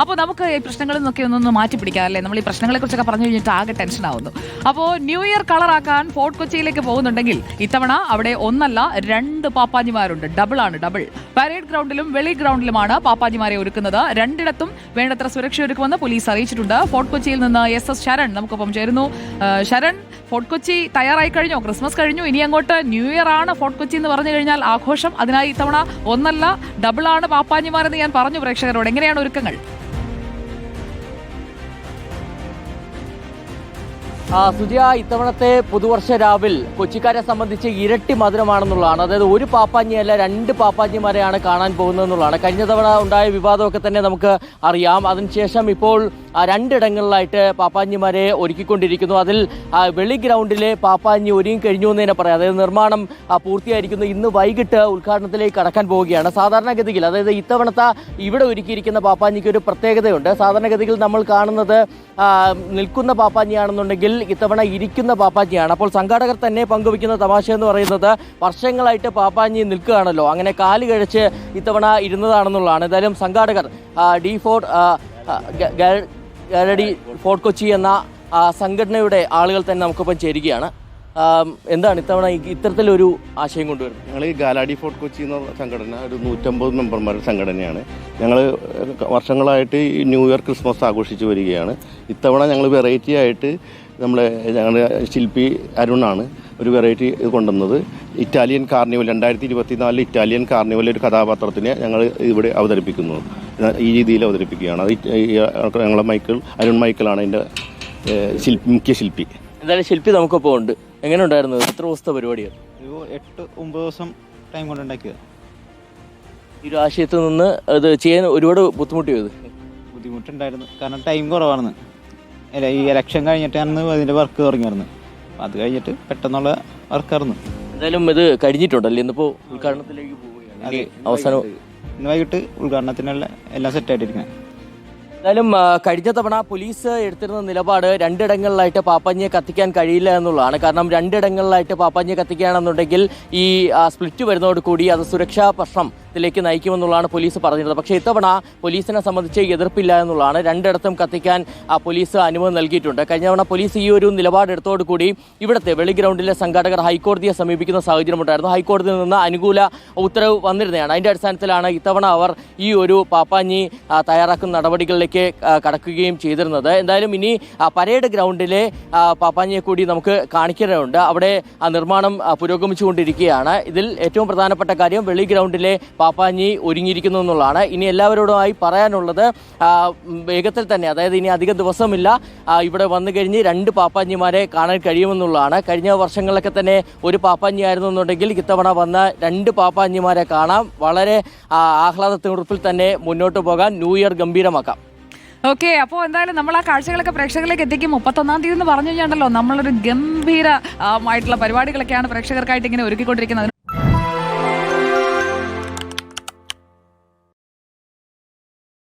അപ്പോൾ നമുക്ക് ഈ പ്രശ്നങ്ങളിൽ നിന്നൊക്കെ ഒന്നൊന്ന് മാറ്റി പിടിക്കാം അല്ലേ? നമ്മൾ ഈ പ്രശ്നങ്ങളെ കുറിച്ചൊക്കെ പറഞ്ഞു കഴിഞ്ഞിട്ട് ആകെ ടെൻഷൻ ആവുന്നു. അപ്പോൾ ന്യൂ ഇയർ കളറാക്കാൻ ഫോർട്ട് കൊച്ചിയിലേക്ക് പോകുന്നുണ്ടെങ്കിൽ ഇത്തവണ അവിടെ ഒന്നല്ല രണ്ട് പാപ്പാജിമാരുണ്ട്. ഡബിൾ ആണ് ഡബിൾ പരേഡ് ഗ്രൗണ്ടിലും വെളി ഗ്രൗണ്ടിലുമാണ് പാപ്പാജിമാരെ ഒരുക്കുന്നത്. രണ്ടിടത്തും വേണ്ടത്ര സുരക്ഷ ഒരുക്കുമെന്ന് പോലീസ് അറിയിച്ചിട്ടുണ്ട്. ഫോർട്ട് കൊച്ചിയിൽ നിന്ന് എസ് എസ് ശരൺ നമുക്കൊപ്പം ചേരുന്നു. ശരൺ ഫോർട്ട് കൊച്ചി തയ്യാറായി കഴിഞ്ഞു? ക്രിസ്മസ് കഴിഞ്ഞു. ഇനി അങ്ങോട്ട് ന്യൂ ഇയർ ആണ് ഫോർട്ട് കൊച്ചി എന്ന് പറഞ്ഞു കഴിഞ്ഞാൽ ആഘോഷം. അതിനായി ഇത്തവണ ഒന്നല്ല ഡബിൾ ആണ് പാപ്പാജിമാരെന്ന് ഞാൻ പറഞ്ഞു പ്രേക്ഷകരോട്. എങ്ങനെയാണ് ഒരുക്കങ്ങൾ? സുജിയ ഇത്തവണത്തെ പുതുവർഷ രാവിൽ കൊച്ചിക്കാരെ സംബന്ധിച്ച് ഇരട്ടി മധുരമാണെന്നുള്ളതാണ്. അതായത് ഒരു പാപ്പാഞ്ഞിയല്ല രണ്ട് പാപ്പാഞ്ഞിമാരെയാണ് കാണാൻ പോകുന്നതെന്നുള്ളതാണ്. കഴിഞ്ഞ തവണ ഉണ്ടായ വിവാദമൊക്കെ തന്നെ നമുക്ക് അറിയാം. അതിനുശേഷം ഇപ്പോൾ രണ്ടിടങ്ങളിലായിട്ട് പാപ്പാഞ്ഞിമാരെ ഒരുക്കിക്കൊണ്ടിരിക്കുന്നു. അതിൽ വെളി ഗ്രൗണ്ടിലെ പാപ്പാഞ്ഞി ഒരുങ്ങി കഴിഞ്ഞു എന്ന് തന്നെ പറയാം. അതായത് നിർമ്മാണം പൂർത്തിയായിരിക്കുന്നു. ഇന്ന് വൈകിട്ട് ഉദ്ഘാടനത്തിലേക്ക് കടക്കാൻ പോവുകയാണ്. സാധാരണഗതിയിൽ അതായത് ഇത്തവണത്തെ ഇവിടെ ഒരുക്കിയിരിക്കുന്ന പാപ്പാഞ്ഞിക്ക് ഒരു പ്രത്യേകതയുണ്ട്. സാധാരണഗതിയിൽ നമ്മൾ കാണുന്നത് നിൽക്കുന്ന പാപ്പാഞ്ഞിയാണെന്നുണ്ടെങ്കിൽ ഇത്തവണ ഇരിക്കുന്ന പാപ്പാഞ്ഞിയാണ് അപ്പോൾ സംഘാടകർ തന്നെ പങ്കുവയ്ക്കുന്ന തമാശ എന്ന് പറയുന്നത് വർഷങ്ങളായിട്ട് പാപ്പാഞ്ഞി നിൽക്കുകയാണല്ലോ. അങ്ങനെ കാൽ കഴിച്ച് ഇത്തവണ ഇരുന്നതാണെന്നുള്ളതാണ്. എന്തായാലും സംഘാടകർ ഡി ഫോർ ഗാലഡി ഫോർട്ട് കൊച്ചി എന്ന സംഘടനയുടെ ആളുകൾ തന്നെ നമുക്കൊപ്പം ചേരുകയാണ്. എന്താണ് ഇത്തവണ ഇത്തരത്തിലൊരു ആശയം കൊണ്ടുവരുന്നത്? ഞങ്ങൾ ഈ ഗാലാഡി ഫോർട്ട് കൊച്ചി എന്ന സംഘടന ഒരു നൂറ്റമ്പത് മെമ്പർമാരുടെ സംഘടനയാണ്. ഞങ്ങൾ വർഷങ്ങളായിട്ട് ഈ ന്യൂ ഇയർ ക്രിസ്മസ് ആഘോഷിച്ച് വരികയാണ്. ഇത്തവണ ഞങ്ങൾ വെറൈറ്റി ആയിട്ട് നമ്മുടെ ഞങ്ങളുടെ ശില്പി അരുണാണ് ഒരു വെറൈറ്റി ഇത് ഇറ്റാലിയൻ കാർണിവൽ രണ്ടായിരത്തി ഇരുപത്തിനാലിൽ ഇറ്റാലിയൻ കാർണിവൽ ഒരു കഥാപാത്രത്തിനെ ഞങ്ങൾ ഇവിടെ അവതരിപ്പിക്കുന്നു. ഈ രീതിയിൽ അവതരിപ്പിക്കുകയാണ്. അത് ഞങ്ങളെ മൈക്കിൾ അരുൺ മൈക്കിളാണ് അതിന്റെ ശില്പി മുഖ്യ ശില്പി. എന്തായാലും ശില്പി നമുക്കൊപ്പം ഉണ്ട്. എങ്ങനെ ഉണ്ടായിരുന്നു? എത്ര ദിവസത്തെ പരിപാടിയാണ് ഒരു എട്ട് ഒമ്പത് ദിവസം ടൈം കൊണ്ട് ഉണ്ടാക്കിയത്. ഈ ഒരു ആശയത്തിൽ നിന്ന് അത് ചെയ്യാൻ ഒരുപാട് ബുദ്ധിമുട്ട് ഇത്? ബുദ്ധിമുട്ടുണ്ടായിരുന്നു. കാരണം ടൈം കുറവായിരുന്നു അല്ല ഈ ഇലക്ഷൻ കഴിഞ്ഞിട്ടാണ് അതിന്റെ വർക്ക് തുടങ്ങിയായിരുന്നു അപ്പം അത് കഴിഞ്ഞിട്ട് പെട്ടെന്നുള്ള വർക്കായിരുന്നു എന്തായാലും ഇത് കഴിഞ്ഞിട്ടുണ്ടല്ലേ ഇന്നിപ്പോൾ ഉദ്ഘാടനത്തിലേക്ക് പോവുകയാണ്. ഇനി അവസാനം ഇന്ന് വൈകിട്ട് ഉദ്ഘാടനത്തിനുള്ള എല്ലാം സെറ്റായിട്ടിരിക്കുന്നത് എന്തായാലും കഴിഞ്ഞ തവണ പോലീസ് എടുത്തിരുന്ന നിലപാട് രണ്ടിടങ്ങളിലായിട്ട് പാപ്പാഞ്ഞിയെ കത്തിക്കാൻ കഴിയില്ല എന്നുള്ളതാണ്. കാരണം രണ്ടിടങ്ങളിലായിട്ട് പാപ്പാഞ്ഞിയെ കത്തിക്കുകയാണെന്നുണ്ടെങ്കിൽ ഈ സ്പ്ലിറ്റ് വരുന്നതോടുകൂടി അത് സുരക്ഷാ പ്രശ്നത്തിലേക്ക് നയിക്കുമെന്നുള്ളതാണ് പോലീസ് പറഞ്ഞിരുന്നത്. പക്ഷേ ഇത്തവണ പോലീസിനെ സംബന്ധിച്ച് എതിർപ്പില്ല എന്നുള്ളതാണ്. രണ്ടിടത്തും കത്തിക്കാൻ ആ, പോലീസ് അനുമതി നൽകിയിട്ടുണ്ട്. കഴിഞ്ഞ തവണ പോലീസ് ഈ ഒരു നിലപാടെടുത്തോടുകൂടി ഇവിടുത്തെ വെളി ഗ്രൗണ്ടിലെ സംഘാടകർ ഹൈക്കോടതിയെ സമീപിക്കുന്ന സാഹചര്യമുണ്ടായിരുന്നു. ഹൈക്കോടതിയിൽ നിന്ന് അനുകൂല ഉത്തരവ് വന്നിരുന്നതാണ്. അതിന്റെ അടിസ്ഥാനത്തിലാണ് ഇത്തവണ അവർ ഈ ഒരു പാപ്പാഞ്ഞി തയ്യാറാക്കുന്ന നടപടികളിലേക്ക് കടക്കുകയും ചെയ്തിരുന്നത്. എന്തായാലും ഇനി പരേഡ് ഗ്രൗണ്ടിലെ പാപ്പാഞ്ഞിയെ കൂടി നമുക്ക് കാണിക്കേണ്ടതുണ്ട്. അവിടെ ആ നിർമ്മാണം പുരോഗമിച്ചുകൊണ്ടിരിക്കുകയാണ്. ഇതിൽ ഏറ്റവും പ്രധാനപ്പെട്ട കാര്യം വെളി ഗ്രൗണ്ടിലെ പാപ്പാഞ്ഞി ഒരുങ്ങിയിരിക്കുന്നു എന്നുള്ളതാണ്. ഇനി എല്ലാവരോടുമായി പറയാനുള്ളത് വേഗത്തിൽ തന്നെ അതായത് ഇനി അധിക ദിവസമില്ല ഇവിടെ വന്നു കഴിഞ്ഞ് രണ്ട് പാപ്പാഞ്ഞിമാരെ കാണാൻ കഴിയുമെന്നുള്ളതാണ്. കഴിഞ്ഞ വർഷങ്ങളിലൊക്കെ തന്നെ ഒരു പാപ്പാഞ്ഞി ആയിരുന്നു എന്നുണ്ടെങ്കിൽ ഇത്തവണ വന്ന രണ്ട് പാപ്പാഞ്ഞിമാരെ കാണാം. വളരെ ആഹ്ലാദത്തിനുറപ്പിൽ തന്നെ മുന്നോട്ട് പോകാൻ ന്യൂ ഇയർ ഗംഭീരമാക്കാം. ഓക്കെ അപ്പോൾ എന്തായാലും നമ്മൾ ആ കാഴ്ചകളൊക്കെ പ്രേക്ഷകരിലേക്ക് എത്തിക്കും. മുപ്പത്തൊന്നാം തീയതി എന്ന് പറഞ്ഞു കഴിഞ്ഞാണ്ടല്ലോ നമ്മളൊരു ഗംഭീര ആയിട്ടുള്ള പരിപാടികളൊക്കെയാണ് പ്രേക്ഷകർക്കായിട്ട് ഇങ്ങനെ ഒരുക്കിക്കൊണ്ടിരിക്കുന്നത്.